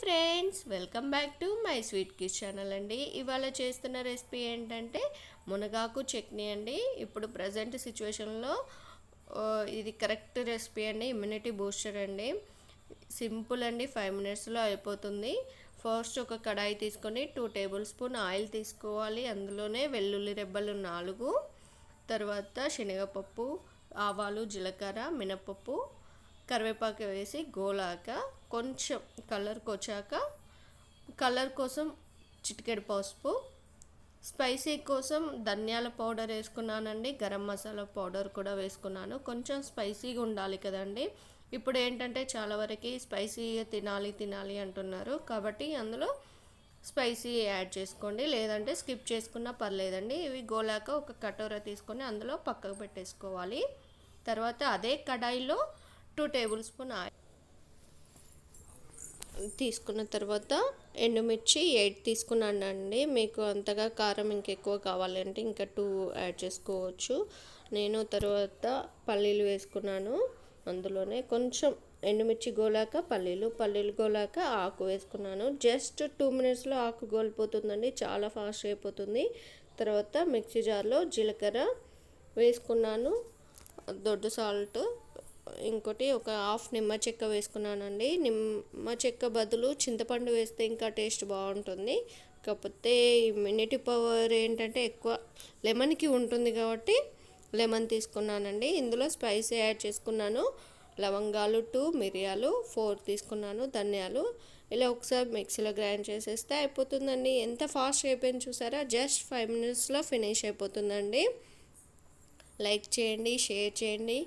Friends welcome back to my sweet kiss channel అండి. ఇవాళ చేస్తున్న రెసిపీ ఏంటంటే మునగాకు చట్నీ అండి. ఇప్పుడు ప్రజెంట్ సిచ్యువేషన్లో ఇది కరెక్ట్ రెసిపీ అండి. ఇమ్యూనిటీ బూస్టర్ అండి. సింపుల్ అండి. ఫైవ్ మినిట్స్లో అయిపోతుంది. ఫస్ట్ ఒక కడాయి తీసుకొని టూ టేబుల్ స్పూన్ ఆయిల్ తీసుకోవాలి. అందులోనే వెల్లుల్లి రెబ్బలు నాలుగు. తర్వాత శనగపప్పు ఆవాలు జీలకర్ర మినపప్పు కరివేపాకు వేసి గోలాక కొంచెం కలర్కి వచ్చాక కలర్ కోసం చిటికెడు పసుపు స్పైసీ కోసం ధనియాల పౌడర్ వేసుకున్నానండి గరం మసాలా పౌడర్ కూడా వేసుకున్నాను. కొంచెం స్పైసీగా ఉండాలి కదండి. ఇప్పుడు ఏంటంటే చాలా వరకు స్పైసీగా తినాలి తినాలి అంటున్నారు. కాబట్టి అందులో స్పైసీ యాడ్ చేసుకోండి. లేదంటే స్కిప్ చేసుకున్నా పర్లేదండి. ఇవి గోలాక ఒక కటోర తీసుకొని అందులో పక్కకు పెట్టేసుకోవాలి. తర్వాత అదే కడాయిలో టూ టేబుల్ స్పూన్ ఆయిల్ తీసుకున్న తర్వాత ఎండుమిర్చి ఎయిట్ తీసుకున్నానండి. మీకు అంతగా కారం ఇంకెక్కువ కావాలంటే ఇంకా టూ యాడ్ చేసుకోవచ్చు. నేను తర్వాత పల్లీలు వేసుకున్నాను. అందులోనే కొంచెం ఎండుమిర్చి గోలాక పల్లీలు పల్లీలు గోలాక ఆకు వేసుకున్నాను. జస్ట్ టూ మినిట్స్లో ఆకు గోలిపోతుందండి చాలా ఫాస్ట్ అయిపోతుంది. తర్వాత మిక్సీ జార్లో జీలకర్ర వేసుకున్నాను దొడ్డు సాల్ట్ ఇంకోటి ఒక హాఫ్ నిమ్మ చెక్క వేసుకున్నానండి. నిమ్మ చెక్క బదులు చింతపండు వేస్తే ఇంకా టేస్ట్ బాగుంటుంది. కాకపోతే ఇమ్యూనిటీ పవర్ ఏంటంటే ఎక్కువ లెమన్కి ఉంటుంది కాబట్టి లెమన్ తీసుకున్నానండి. ఇందులో స్పైసీ యాడ్ చేసుకున్నాను. లవంగాలు టూ మిరియాలు ఫోర్ తీసుకున్నాను ధనియాలు. ఇలా ఒకసారి మిక్సీలో గ్రైండ్ చేసేస్తే అయిపోతుందండి. ఎంత ఫాస్ట్ అయిపోయింది చూసారా? జస్ట్ ఫైవ్ మినిట్స్లో ఫినిష్ అయిపోతుందండి. లైక్ చేయండి షేర్ చేయండి.